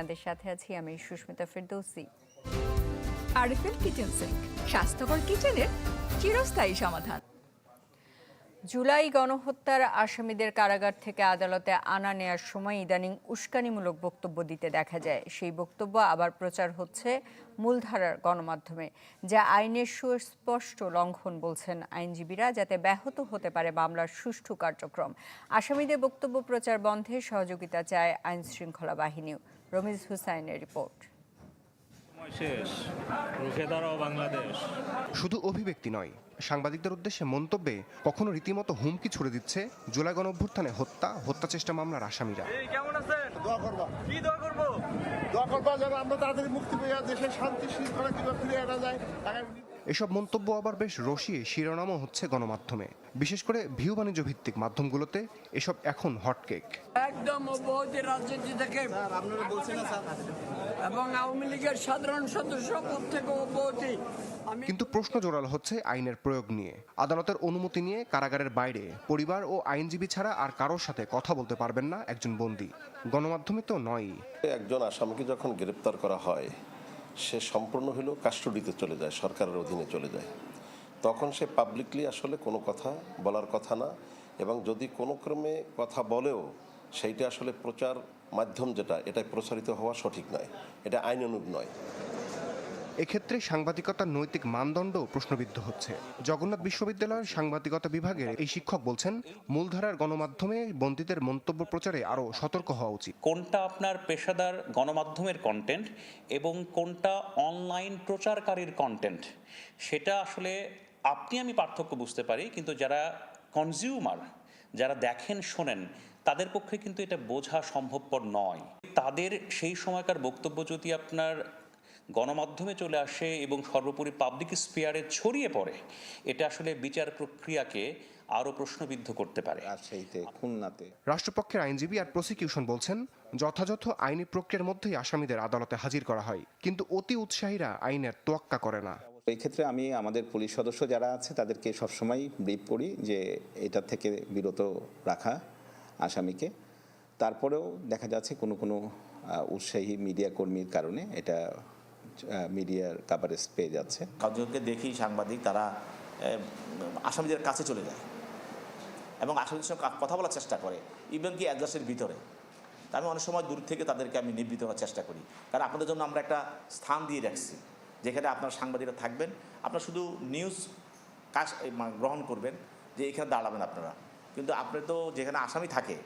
আপনাদের সাথে আছি আমি Susmita Ferdousi. RFL kitchen sink স্বাস্থ্যকর কিচেনের চিরস্থায়ী সমাধান। জুলাই গণহত্যার আসামিদের কারাগার থেকে আদালতে আনা নেয়ার সময় ইদানিং উস্কানিমূলক বক্তব্য দিতে দেখা যায়। সেই বক্তব্য আবার প্রচার হচ্ছে মূলধারার গণমাধ্যমে যা আইনের সুস্পষ্ট লঙ্ঘন বলছেন আইনজীবীরা যাতে ব্যাহত হতে পারে মামলার সুষ্ঠু কার্যক্রম। আসামিদের বক্তব্য প্রচার বন্ধে সহযোগিতা চায় আইন শৃঙ্খলা বাহিনীও। রমিজ হুসাইনের রিপোর্ট। শেষ বাংলাদেশ। শুধু অভিব্যক্তি নয় সাংবাদিকদের উদ্দেশ্যে মন্তব্যে কখনো রীতিমতো হুমকি ছুড়ে দিচ্ছে জুলাই গণঅভ্যুত্থানে হত্যা হত্যা চেষ্টা মামলার আসামিরা। দোয়া করবা। কি দোয়া করব? দোয়া করবা যেন আমরা তাড়াতাড়ি মুক্তি পেয়ে দেশের শান্তি শৃঙ্খলা কীভাবে ফিরে আনা যায় এসব মন্তব্য আবার বেশ রসিয়ে শিরোনামও হচ্ছে গণমাধ্যমে। বিশেষ করে ভিউ বাণিজ্য ভিত্তিক মাধ্যমগুলোতে এসব এখন হটকেক একদম অব্যাহতি রাজনীতি থেকে এবং আওয়ামী লীগের সাধারণ সদস্য পদ থেকে অব্যাহতি কিন্তু প্রশ্ন জোরালো হচ্ছে আইনের প্রয়োগ নিয়ে। আদালতের অনুমতি নিয়ে কারাগারের বাইরে পরিবার ও আইনজীবী ছাড়া আর কারোর সাথে কথা বলতে পারবেন না একজন বন্দী। গণমাধ্যমে তো নয়ই। একজন আসামিকে যখন গ্রেপ্তার করা হয় সে সম্পূর্ণ হলেও কাস্টডিতে চলে যায়, সরকারের অধীনে চলে যায়। তখন সে পাবলিকলি আসলে কোনো কথা বলার কথা না এবং যদি কোনো ক্রমে কথা বলেও সেইটা আসলে প্রচার মাধ্যম যেটা এটা প্রচারিত হওয়া সঠিক নয়। এটা আইন আইনানুগ নয়। এক্ষেত্রে সাংবাদিকতার নৈতিক মানদণ্ড প্রশ্নবিদ্ধ হচ্ছে। জগন্নাথ বিশ্ববিদ্যালয়ের সাংবাদিকতা বিভাগের এই শিক্ষক বলছেন, মূলধারার গণমাধ্যমে বন্দীদের মন্তব্য প্রচারে আরও সতর্ক হওয়া উচিত। কোনটা আপনার পেশাদার গণমাধ্যমের কন্টেন্ট এবং কোনটা অনলাইন প্রচারকারীর কন্টেন্ট সেটা আসলে আপনি আমি পার্থক্য বুঝতে পারি, কিন্তু যারা কনজিউমার যারা দেখেন, শোনেন, তাদের পক্ষে কিন্তু এটা বোঝা সম্ভবপর নয়। তাদের সেই সময়কার বক্তব্য যদি আপনার গণমাধ্যমে চলে আসে এবং সর্বোপরি পাবলিক স্পেয়ারে ছড়িয়ে পড়ে এটা আসলে বিচার প্রক্রিয়াকে আরও প্রশ্নবিদ্ধ করতে পারে। রাজশাহীতে খুলনাতে। রাষ্ট্রপক্ষের আইনজীবী আর প্রসিকিউশন বলছেন যথাযথ আইনি প্রক্রিয়ার মধ্যেই আসামিদের আদালতে হাজির করা হয় কিন্তু অতি উৎসাহীরা আইনের তোয়াক্কা করে না। এই ক্ষেত্রে আমি আমাদের পুলিশ সদস্য যারা আছে তাদেরকে সবসময় ব্রিফ করি যে এটা থেকে বিরত রাখা আসামিকে। তারপরেও দেখা যাচ্ছে কোনো কোনো উৎসাহী মিডিয়া কর্মীর কারণে এটা মিডিয়ার কাভারেজ পেয়ে যাচ্ছে। কাউকে দেখি সাংবাদিক তারা আসামিদের কাছে চলে যায় এবং আসামিদের সঙ্গে কথা বলার চেষ্টা করে ইভেন কি অ্যাডজাস্টের ভিতরে। আমি অনেক সময় দূর থেকে তাদেরকে আমি নিবৃত্ত করার চেষ্টা করি। কারণ আপনাদের জন্য আমরা একটা স্থান দিয়ে রাখছি, যেখানে আপনার সাংবাদিকরা থাকবেন, আপনার শুধু নিউজ কাজ গ্রহণ করবেন, যে এখানে দাঁড়াবেন আপনারা। কিন্তু আপনি তো যেখানে আসামি থাকে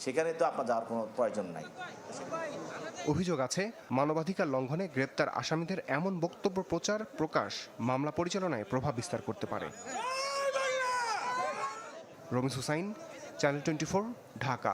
সেখানে তো আপনার যাওয়ার কোনো প্রয়োজন নাই। অভিযোগ আছে মানবাধিকার লঙ্ঘনে গ্রেপ্তার আসামিদের এমন বক্তব্য প্রচার প্রকাশ মামলা পরিচালনায় প্রভাব বিস্তার করতে পারে। Ramis Hussain channel twenty Dhaka.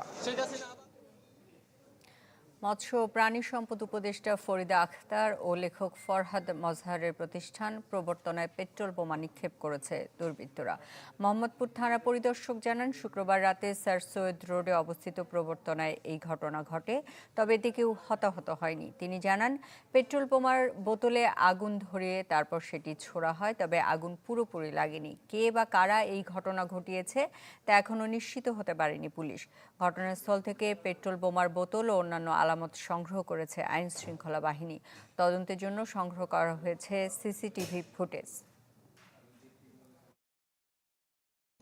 মৎস্য ও প্রাণী সম্পদ উপদেষ্টা ফরিদা আখতার ও লেখক ফরহাদ মজহারের প্রতিষ্ঠান প্রবর্তনায় পেট্রোল বোমা নিক্ষেপ করেছে দুর্বৃত্তরা। মোহাম্মদপুর থানা পরিদর্শক জানান, শুক্রবার রাতে স্যার সৈয়দ রোডে অবস্থিত প্রবর্তনায় এই ঘটনা ঘটে, তবে এতে কেউ হতাহত হয়নি। তিনি জানান, পেট্রোল বোমার বোতলে আগুন ধরিয়ে তারপর সেটি ছোড়া হয়, তবে আগুন পুরোপুরি লাগেনি। কে বা কারা এই ঘটনা ঘটিয়েছে, তা এখনও নিশ্চিত হতে পারেনি পুলিশ। ঘটনাস্থল থেকে পেট্রোল বোমার বোতল ও অন্যান্য আলামত সংগ্রহ করেছে আইন শৃঙ্খলা বাহিনী। তদন্তের জন্য সংগ্রহ করা হয়েছে সিসিটিভি ফুটেজ।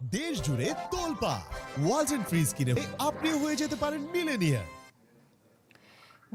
দেশ জুড়ে তোলপা ওয়ালটন ফ্রিজ কিনে আপনি হয়ে যেতে পারেন মিলেনিয়ার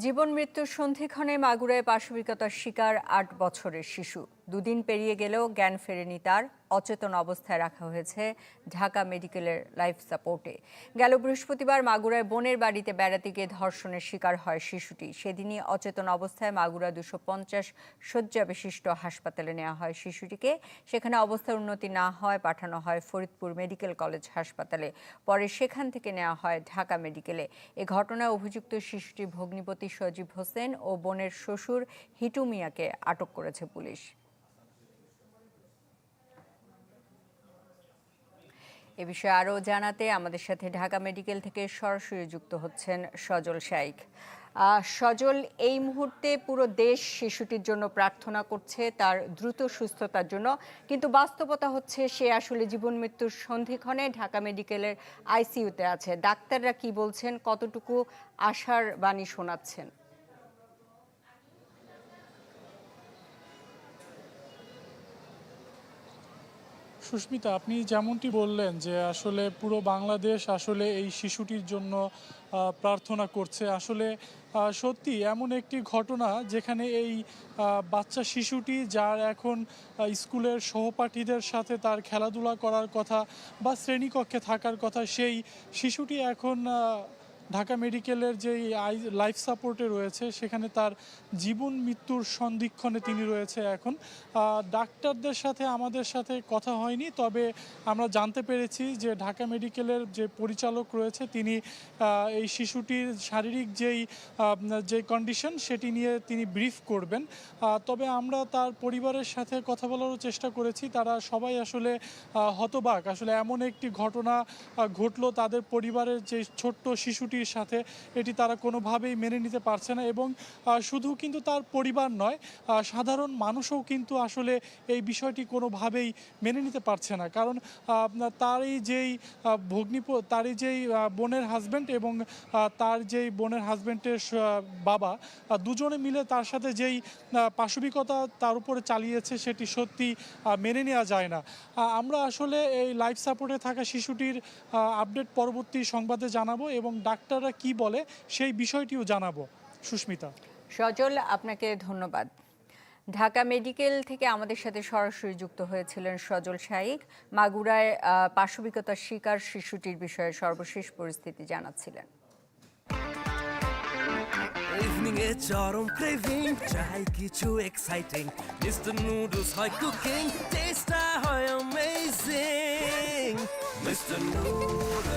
জীবন মৃত্যুর সন্ধিক্ষণে মাগুরায় পাশবিকতার শিকার আট বছরের শিশু। দুদিন পেরিয়ে গেলেও জ্ঞান ফেরেনি তার। অচেতন অবস্থায় রাখা হয়েছে ঢাকা মেডিকেলের লাইফ সাপোর্টে। গেল বৃহস্পতিবার মাগুরায় বোনের বাড়িতে বেড়াতে গিয়ে ধর্ষণের শিকার হয় শিশুটি। সেদিনই অচেতন অবস্থায় মাগুরা দুশো পঞ্চাশ শয্যা বিশিষ্ট হাসপাতালে নেওয়া হয় শিশুটিকে। সেখানে অবস্থার উন্নতি না হয় পাঠানো হয় ফরিদপুর মেডিকেল কলেজ হাসপাতালে। পরে সেখান থেকে নেওয়া হয় ঢাকা মেডিকেলে। এ ঘটনায় অভিযুক্ত শিশুটি ভগ্নিপতি সজীব হোসেন ও বোনের শ্বশুর হিটু মিয়াকে আটক করেছে পুলিশ। এ বিষয়ে আরও জানাতে আমাদের সাথে ঢাকা মেডিকেল থেকে সরাসরি যুক্ত হচ্ছেন সজল শাইক সজল, এই মুহূর্তে পুরো দেশ শিশুটির জন্য প্রার্থনা করছে, তার দ্রুত সুস্থতার জন্য। কিন্তু বাস্তবতা হচ্ছে, সে আসলে জীবন মৃত্যুর সন্ধিক্ষণে ঢাকা মেডিকেলের আইসিইউতে আছে। ডাক্তাররা কি বলছেন, কতটুকু আশার বাণী শোনাচ্ছেন? সুস্মিতা, আপনি যেমনটি বললেন যে আসলে পুরো বাংলাদেশ আসলে এই শিশুটির জন্য প্রার্থনা করছে। আসলে সত্যি এমন একটি ঘটনা যেখানে এই বাচ্চা শিশুটি যার এখন স্কুলের সহপাঠীদের সাথে তার খেলাধুলা করার কথা বা শ্রেণীকক্ষে থাকার কথা, সেই শিশুটি এখন ঢাকা মেডিকেলের আই লাইফ সাপোর্টে রয়েছে, সেখানে তার জীবন মৃত্যুর সন্ধিক্ষণে তিনি রয়েছে এখন। ডাক্তারদের সাথে আমাদের সাথে কথা হয়নি, তবে আমরা জানতে পেরেছি যে ঢাকা মেডিকেলের যে পরিচালক রয়েছে, তিনি এই শিশুটির শারীরিক যেই যে কন্ডিশন সেটি নিয়ে তিনি ব্রিফ করবেন। তবে আমরা তার পরিবারের সাথে কথা বলারও চেষ্টা করেছি। তারা সবাই আসলে হতবাক। আসলে এমন একটি ঘটনা ঘটলো তাদের পরিবারের যে ছোট্ট শিশুটির সাথে এটি তারা কোনোভাবেই মেনে নিতে পারছে না এবং শুধু কিন্তু তার পরিবার নয় সাধারণ মানুষও কিন্তু আসলে এই বিষয়টি কোনোভাবেই মেনে নিতে পারছে না। কারণ তারই যেই আহ, ভগ্নিপ তারই যেই বোনের হাজব্যান্ড এবং তার যেই বোনের হাজব্যান্ডের বাবা দুজনে মিলে তার সাথে যেই পাশবিকতা তার উপরে চালিয়েছে সেটি সত্যি মেনে নেওয়া যায় না। আমরা আসলে এই লাইফ সাপোর্টে থাকা শিশুটির আপডেট পরবর্তী সংবাদে জানাব এবং ডাক্তাররা কি বলে সেই বিষয়টিও জানাব। সুস্মিতা। সজল আপনাকে ধন্যবাদ। ঢাকা মেডিকেল থেকে আমাদের সাথে সরাসরি যুক্ত হয়েছিলেন সজল শাইক। মাগুরায় পাশবিকতার শিকার শিশুটির বিষয়ে সর্বশেষ পরিস্থিতি জানাচ্ছিলেন। ইভিনিং এ চরম ক্রেভিং চাই কিছু এক্সাইটিং মিস্টার নুডলস হয় কুকিং টেস্টটা হয় amazing mister noodles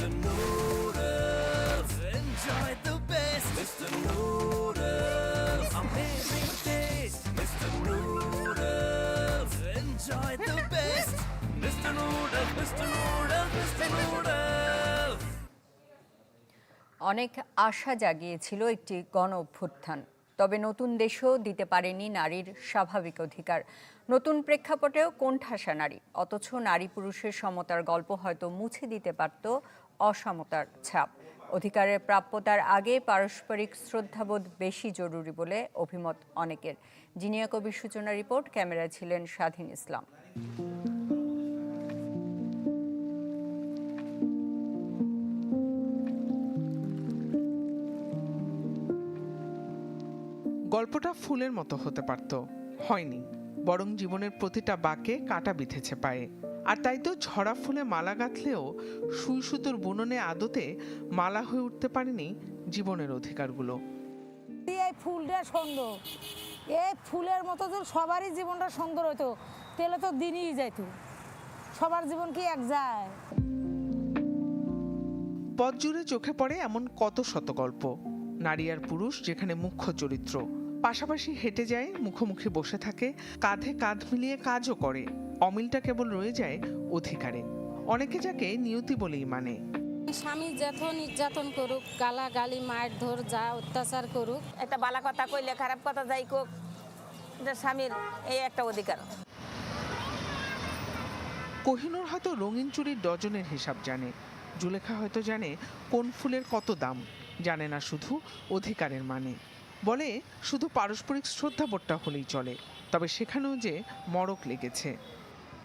mister noodles enjoy the best mister noodles amazing taste mister noodles enjoy the best mister noodles mister noodles mister noodles অনেক আশা জাগিয়েছিল একটি গণ অভ্যুত্থান তবে নতুন দেশও দিতে পারেনি নারীর স্বাভাবিক অধিকার। নতুন প্রেক্ষাপটেও কোণঠাসা নারী, অথচ নারী পুরুষের সমতার গল্প হয়তো মুছে দিতে পারত অসমতার ছাপ। অধিকারের প্রাপ্যতার আগে পারস্পরিক শ্রদ্ধাবোধ বেশি জরুরি বলে অভিমত অনেকের। জিনিয়া কবির সূচনা রিপোর্ট, ক্যামেরায় ছিলেন স্বাধীন ইসলাম। গল্পটা ফুলের মতো হতে পারত। হয়নি। বরং জীবনের প্রতিটা বাঁকে কাটা বিঁধেছে পায়ে। আর তাই তো ঝরা ফুলে মালা গাঁথলেও সুই সুতোর বুননে আদতে মালা হয়ে উঠতে পারেনি জীবনের অধিকারগুলো। এই ফুলটা সুন্দর। এই ফুলের মতো তো সবারই জীবনটা সুন্দর হতো তাহলে তো দিনই যাইতো। সবার জীবন কি এক যায়? পথ জুড়ে চোখে পড়ে এমন কত শত গল্প নারী আর পুরুষ যেখানে মুখ্য চরিত্র। পাশাপাশি হেঁটে যায় মুখোমুখি বসে থাকে কাঁধে কাঁধ মিলিয়ে কাজও করে। অমিলটা কেবল রয়ে যায় অধিকারে। অনেকে যাকে নিয়তি বলেই মানে। স্বামী যত নির্যাতন করুক গালা গালি মায়ের ধর যা অত্যাচার করুক একটা বালা কথা কইলে খারাপ কথা যাই কোক স্বামীর এই একটা অধিকার। কোহিনুর হয়তো রঙিন চুরির ডজনের হিসাব জানে। জুলেখা হয়তো জানে কোন ফুলের কত দাম। জানে না শুধু অধিকারের মানে। বলে, শুধু পারস্পরিক শ্রদ্ধা শ্রদ্ধাবোধটা হলেই চলে। তবে সেখানেও যে মরক লেগেছে।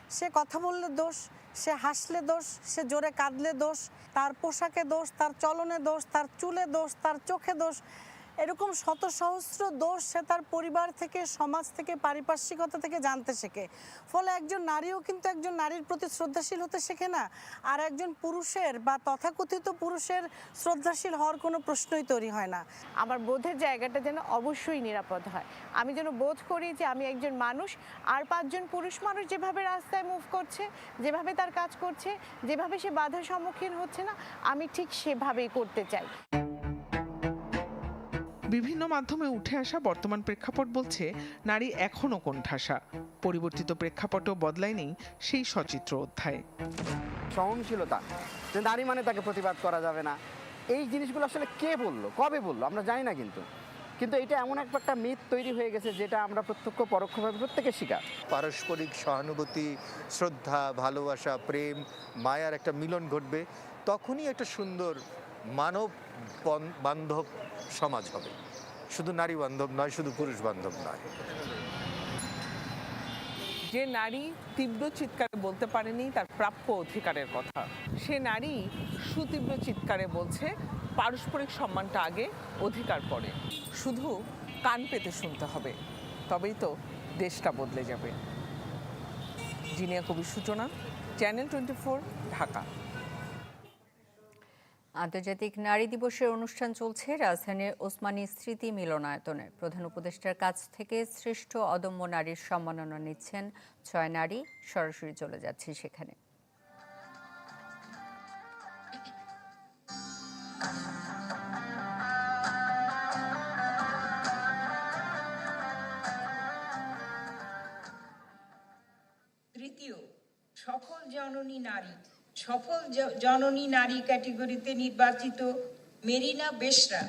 সে কথা বললে দোষ, সে হাসলে দোষ, সে জোরে কাঁদলে দোষ, তার পোশাকে দোষ, তার চলনে দোষ, তার চুলে দোষ, তার চোখে দোষ এরকম শত সহস্র দোষ সে তার পরিবার থেকে, সমাজ থেকে, পারিপার্শ্বিকতা থেকে জানতে শেখে। ফলে একজন নারীও কিন্তু একজন নারীর প্রতি শ্রদ্ধাশীল হতে শেখে না। আর একজন পুরুষের বা তথাকথিত পুরুষের শ্রদ্ধাশীল হওয়ার কোনো প্রশ্নই তৈরি হয় না। আমার বোধের জায়গাটা যেন অবশ্যই নিরাপদ হয়। আমি যেন বোধ করি যে আমি একজন মানুষ, আর পাঁচজন পুরুষ মানুষ যেভাবে রাস্তায় মুভ করছে, যেভাবে তার কাজ করছে, যেভাবে সে বাধার সম্মুখীন হচ্ছে না, আমি ঠিক সেভাবেই করতে চাই। বিভিন্ন মাধ্যমে উঠে আসা বর্তমান প্রেক্ষাপট বলছে নারী এখনও কোণঠাসা। পরিবর্তিত প্রেক্ষাপটও বদলায়নি সেই সচিত্র অধ্যায়। সহনশীলতা যে নারী মানে তাকে প্রতিবাদ করা যাবে না। এই জিনিসগুলো আসলে কে বলল? কবে বলল? আমরা জানি না কিন্তু। কিন্তু এটা এমন একটা মিথ তৈরি হয়ে গেছে যেটা আমরা প্রত্যক্ষ পরোক্ষভাবে প্রত্যেকে শিকার। পারস্পরিক সহানুভূতি শ্রদ্ধা ভালোবাসা প্রেম মায়ার একটা মিলন ঘটবে। তখনই একটা সুন্দর মানব বান্ধব সমাজ হবে। শুধু নারী বান্ধব নয়, শুধু পুরুষ বান্ধব নয়। যে নারী তীব্র চিৎকারে বলতে পারেনি, তার প্রাপ্য অধিকারের কথা। সে নারী সুতীব্র চিৎকারে বলছে, পারস্পরিক সম্মানটা আগে, অধিকার পরে। শুধু কান পেতে শুনতে হবে, তবেই তো দেশটা বদলে যাবে। জিনিয়া কবির সূচনা, চ্যানেল টোয়েন্টি ঢাকা। আন্তর্জাতিক নারী দিবসের অনুষ্ঠান চলছে। রাজধানীর ওসমানী স্মৃতি মিলনায়তনে প্রধান উপদেষ্টার কাছ থেকে শ্রেষ্ঠ অদম্য নারীর সম্মাননা নিচ্ছেন ছয় নারী। সরাসরি চলে যাচ্ছে সেখানে। তৃতীয় সফল জননী নারী সফল জননী নারী ক্যাটেগরিতে নির্বাচিত মেরিনা বেশরা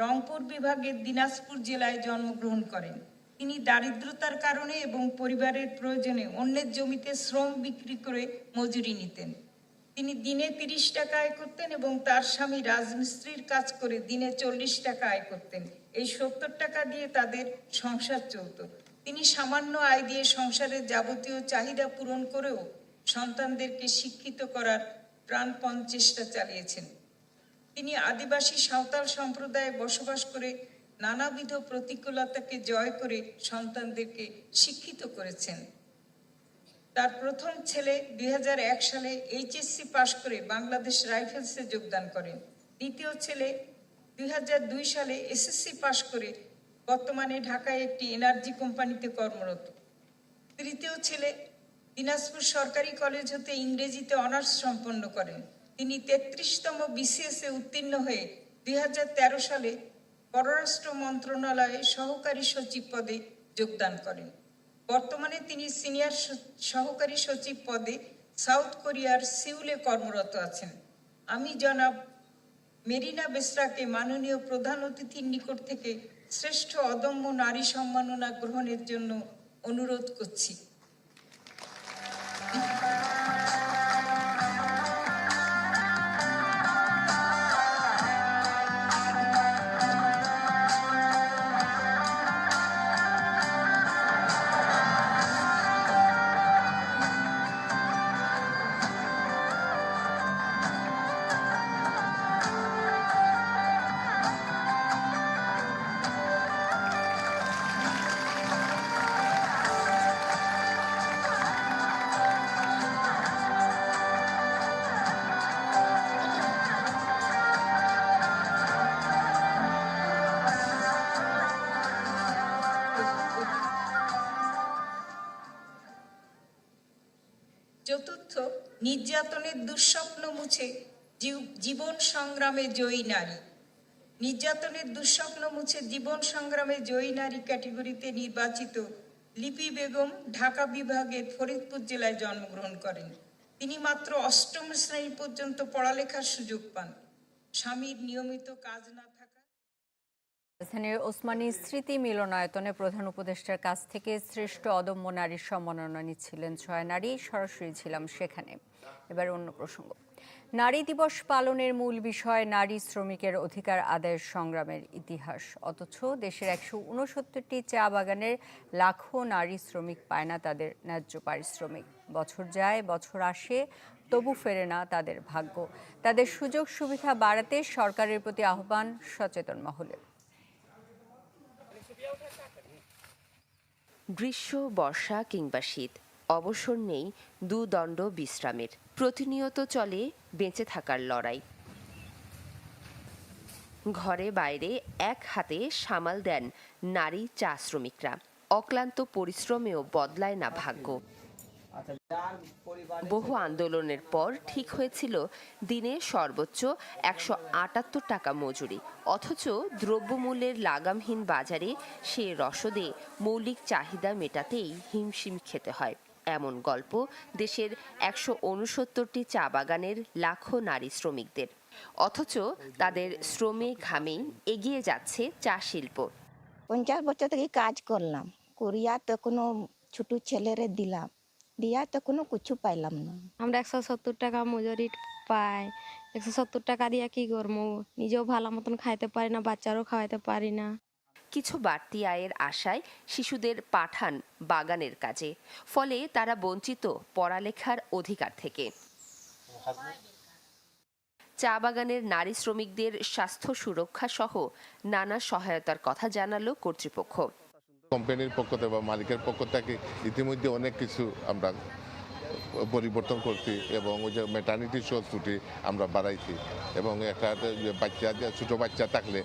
রংপুর বিভাগের দিনাজপুর জেলায় জন্মগ্রহণ করেন। তিনি দারিদ্রতার কারণে এবং পরিবারের প্রয়োজনে অন্যের জমিতে শ্রম বিক্রি করে মজুরি নিতেন। তিনি দিনে তিরিশ টাকা আয় করতেন এবং তার স্বামী রাজমিস্ত্রির কাজ করে দিনে চল্লিশ টাকা আয় করতেন। এই সত্তর টাকা দিয়ে তাদের সংসার চলতো। তিনি সামান্য আয় দিয়ে সংসারের যাবতীয় চাহিদা পূরণ করেও সন্তানদেরকে শিক্ষিত করার প্রাণপণ চেষ্টা চালিয়েছেন। তিনি আদিবাসী সাঁওতাল সম্প্রদায়ে বসবাস করে নানাবিধ প্রতিকূলতাকে জয় করে সন্তানদেরকে শিক্ষিত করেছেন। তার প্রথম ছেলে দুই হাজার এক সালে এইচএসসি পাশ করে বাংলাদেশ রাইফেলসে যোগদান করেন। দ্বিতীয় ছেলে দুই হাজার দুই সালে এসএসসি পাশ করে বর্তমানে ঢাকায় একটি এনার্জি কোম্পানিতে কর্মরত। তৃতীয় ছেলে দিনাজপুর সরকারি কলেজ হতে ইংরেজিতে অনার্স সম্পন্ন করেন। তিনি তেত্রিশতম বিসিএস উত্তীর্ণ হয়ে দুই হাজার তেরো সালে পররাষ্ট্র মন্ত্রণালয়ে সহকারী সচিব পদে যোগদান করেন। বর্তমানে তিনি সিনিয়র সহকারী সচিব পদে সাউথ কোরিয়ার সিউলে কর্মরত আছেন। আমি জনাব মেরিনা বেসরাকে মাননীয় প্রধান অতিথির নিকট থেকে শ্রেষ্ঠ অদম্য নারী সম্মাননা গ্রহণের জন্য অনুরোধ করছি। Thank you. নির্যাতনের দুঃস্বপ্ন মুছে জীবন সংগ্রামে জয়ী নারী। নির্যাতনের দুঃস্বপ্ন মুছে জীবন সংগ্রামে জয়ী নারী ক্যাটেগরিতে নির্বাচিত লিপি বেগম ঢাকা বিভাগের ফরিদপুর জেলায় জন্মগ্রহণ করেন। তিনি মাত্র অষ্টম শ্রেণি পর্যন্ত পড়ালেখার সুযোগ পান। স্বামীর নিয়মিত কাজ না রাজধানীর ওসমানী স্মৃতি মিলনায়তনে প্রধান উপদেষ্টার কাছ থেকে শ্রেষ্ঠ অদম্য নারীর সম্মাননা নিচ্ছিলেন ছয় নারী, সরাসরি ছিলাম সেখানে। এবার অন্য প্রসঙ্গ। নারী দিবস পালনের মূল বিষয় নারী শ্রমিকের অধিকার আদায়ের সংগ্রামের ইতিহাস। অথচ দেশের একশো উনসত্তরটি চা বাগানের লাখো নারী শ্রমিক পায় না তাদের ন্যায্য পারিশ্রমিক। বছর যায়, বছর আসে, তবু ফেরে না তাদের ভাগ্য। তাদের সুযোগ সুবিধা বাড়াতে সরকারের প্রতি আহ্বান সচেতন মহলের। গ্রীষ্ম, বর্ষা কিংবা শীত। অবসর নেই দুদণ্ড বিশ্রামের। প্রতিনিয়ত চলে বেঁচে থাকার লড়াই। ঘরে বাইরে এক হাতে সামাল দেন নারী চা শ্রমিকরা। অক্লান্ত পরিশ্রমেও বদলায় না ভাগ্য। বহু আন্দোলনের পর ঠিক হয়েছিল দিনে সর্বোচ্চ একশো আটাত্তর টাকা মজুরি। অথচ দ্রব্যমূল্যের লাগামহীন বাজারে সে রসদে মৌলিক চাহিদা মেটাতেই হিমশিম খেতে হয়। এমন গল্প দেশের একশো উনসত্তরটি চা বাগানের লাখো নারী শ্রমিকদের। অথচ তাদের শ্রমে ঘামে এগিয়ে যাচ্ছে চা শিল্প। পঞ্চাশ বছর থেকে কাজ করলাম। করিয়া তো কোনো ছোট ছেলেরে দিলাম। দিয়া তো কোনো কিছু পাইলাম না। আমরা একশো সত্তর টাকা মজুরি পাই। একশো সত্তর টাকা দিয়ে কি করব নিজেও ভালো মতন খাইতে পারি না বাচ্চারও খাওয়াইতে পারি না। কিছু বাড়তি আয়ের আশায় শিশুদের পাঠান বাগানের কাজে ফলে তারা বঞ্চিত পড়ালেখার অধিকার থেকে। চা বাগানের নারী শ্রমিকদের স্বাস্থ্য সুরক্ষা সহ নানা সহায়তার কথা জানালো কর্তৃপক্ষ। কোম্পানির পক্ষ থেকে বা মালিকের পক্ষ থেকে ইতিমধ্যে অনেক কিছু আমরা পরিবর্তন করছি এবং ওই যে মেটার্নিটি শো ছুটি আমরা বাড়াইছি। এবং একটা যে বাচ্চা যে ছোটো বাচ্চা থাকলে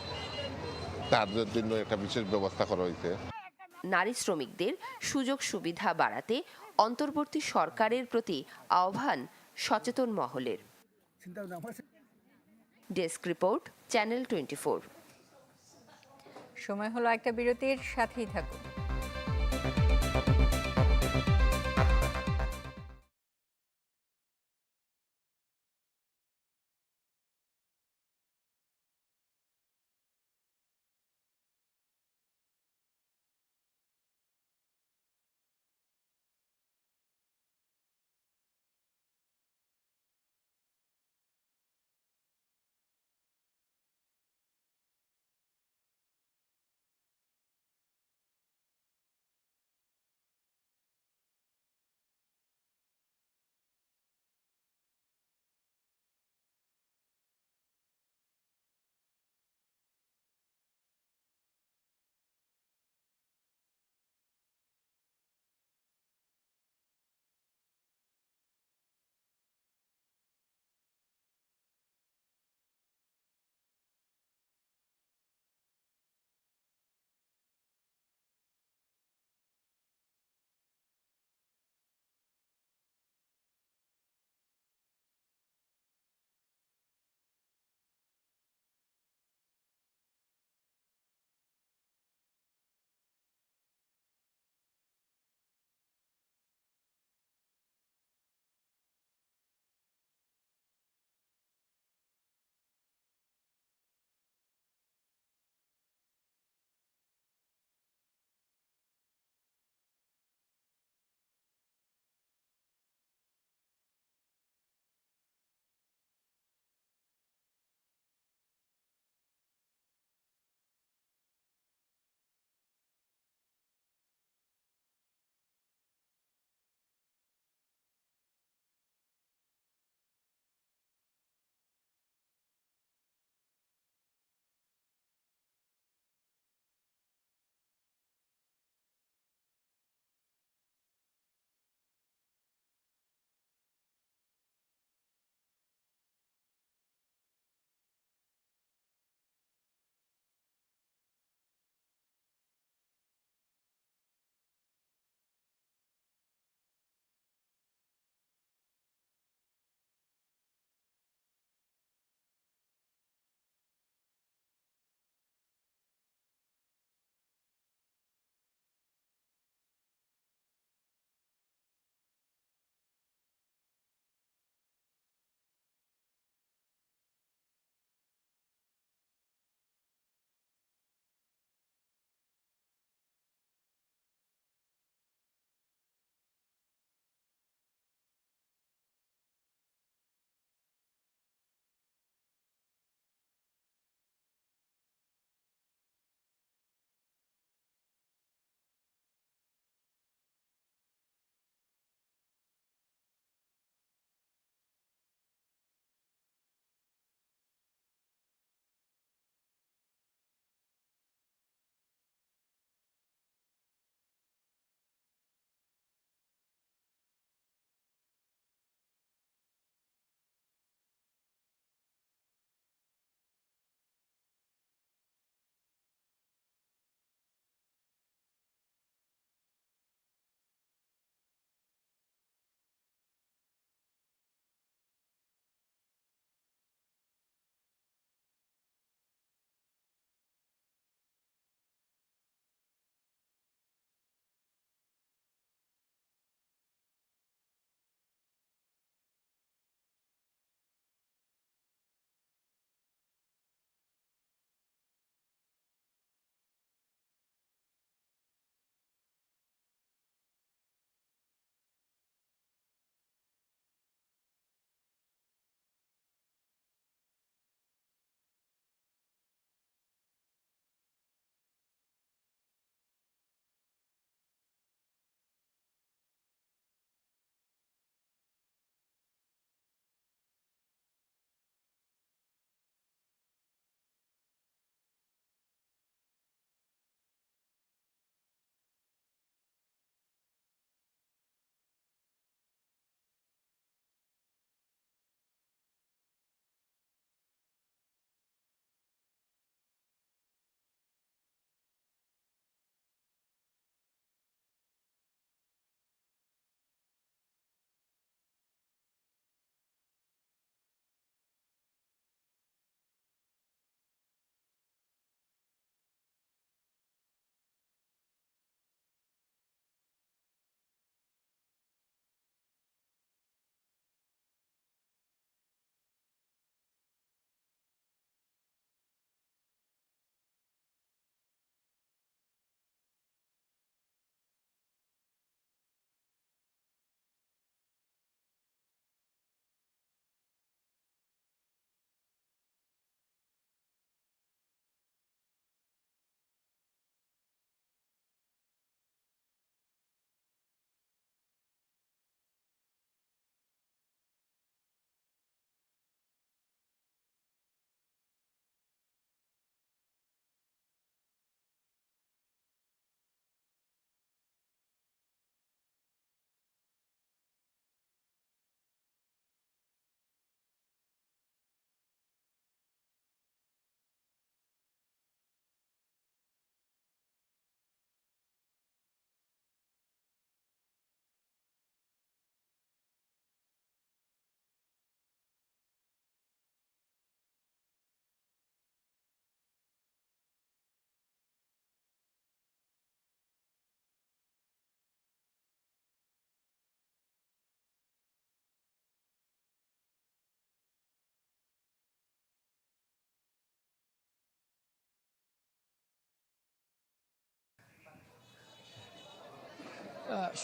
তার জন্য একটা বিশেষ ব্যবস্থা করা হয়েছে। নারী শ্রমিকদের সুযোগ সুবিধা বাড়াতে অন্তর্বর্তী সরকারের প্রতি আহ্বান সচেতন মহলের। ডেস্ক রিপোর্ট চ্যানেল টোয়েন্টি সময় হলো একটা বিরতির সাথেই থাকুন।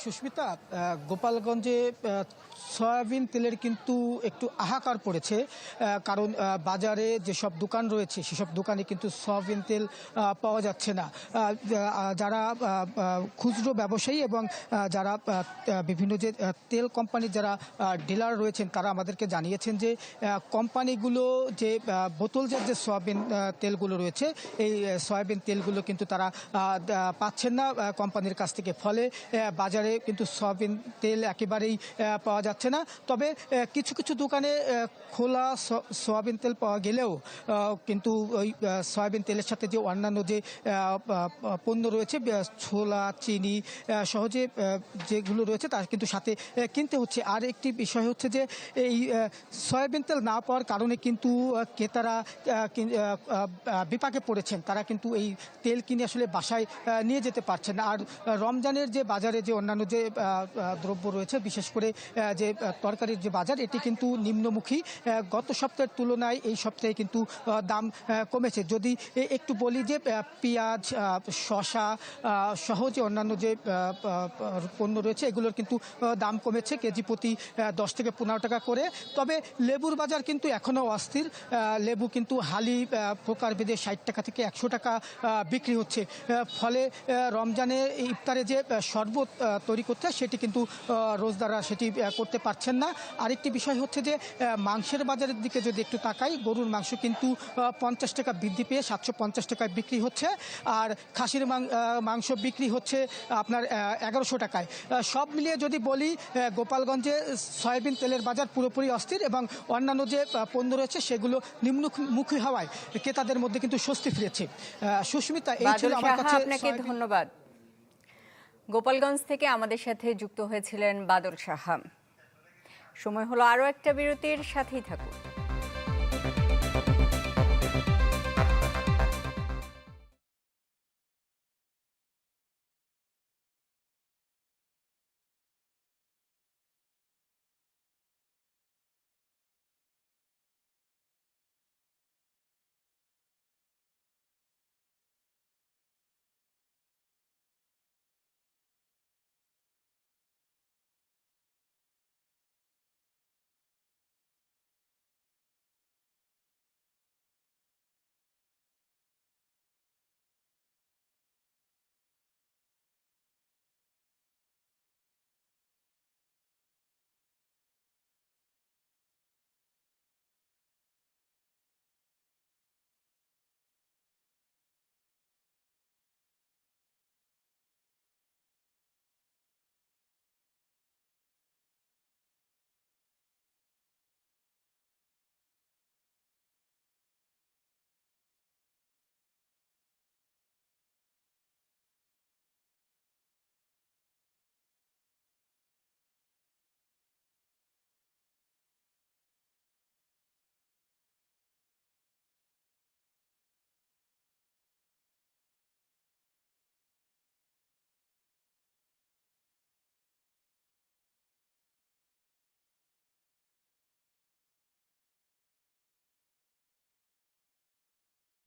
সুস্মিতা গোপালগঞ্জে সয়াবিন তেলের কিন্তু একটু হাহাকার পড়েছে কারণ বাজারে যেসব দোকান রয়েছে সেসব দোকানে কিন্তু সয়াবিন তেল পাওয়া যাচ্ছে না। যারা খুচরো ব্যবসায়ী এবং যারা বিভিন্ন যে তেল কোম্পানির যারা ডিলার রয়েছেন তারা আমাদেরকে জানিয়েছেন যে কোম্পানিগুলো যে বোতলজাত যে সয়াবিন তেলগুলো রয়েছে এই সয়াবিন তেলগুলো কিন্তু তারা পাচ্ছেন না কোম্পানির কাছ থেকে। ফলে আহ, বাজারে কিন্তু সয়াবিন তেল একেবারেই পাওয়া যাচ্ছে না। তবে কিছু কিছু দোকানে খোলা সয়াবিন তেল পাওয়া গেলেও কিন্তু ওই সয়াবিন তেলের সাথে যে অন্যান্য যে পণ্য রয়েছে ছোলা, চিনি সহজে যেগুলো রয়েছে তার কিন্তু সাথে কিনতে হচ্ছে। আর একটি বিষয় হচ্ছে যে, এই সয়াবিন তেল না পাওয়ার কারণে কিন্তু ক্রেতারা বিপাকে পড়েছেন। তারা কিন্তু এই তেল কিনে আসলে বাসায় নিয়ে যেতে পারছেন আর রমজানের যে বাজারে যে অন্যান্য যে দ্রব্য রয়েছে, বিশেষ করে যে তরকারির যে বাজার, এটি কিন্তু নিম্নমুখী। গত সপ্তাহের তুলনায় এই সপ্তাহে কিন্তু দাম কমেছে। যদি একটু বলি যে পেঁয়াজ শশা সহ যে অন্যান্য যে পণ্য রয়েছে, এগুলোর কিন্তু দাম কমেছে কেজি প্রতি দশ থেকে পনেরো টাকা করে। তবে লেবুর বাজার কিন্তু এখনও অস্থির। লেবু কিন্তু হালি প্রকার ভেদে ষাট টাকা থেকে একশো টাকা বিক্রি হচ্ছে। ফলে রমজানে ইফতারে যে শরবত তৈরি করতে সেটি কিন্তু রোজদাররা সেটি করতে পারছেন না। আরেকটি বিষয় হচ্ছে যে মাংসের বাজারের দিকে যদি একটু তাকাই গরুর মাংস কিন্তু পঞ্চাশ টাকা বৃদ্ধি পেয়ে সাতশো পঞ্চাশ টাকায় বিক্রি হচ্ছে। আর খাসির মাংস বিক্রি হচ্ছে আপনার এগারোশো টাকায়। সব মিলিয়ে যদি বলি গোপালগঞ্জে সয়াবিন তেলের বাজার পুরোপুরি অস্থির এবং অন্যান্য যে পণ্য রয়েছে সেগুলো নিম্নমুখী হওয়ায় ক্রেতাদের মধ্যে কিন্তু স্বস্তি ফিরেছে। সুস্মিতা এই ছিল আমার কাছে আপনাকে ধন্যবাদ। গোপালগঞ্জ থেকে আমাদের সাথে যুক্ত হয়েছিলেন বাদল সাহা। সময় হলো আরও একটা বিরতির সাথেই থাকুন।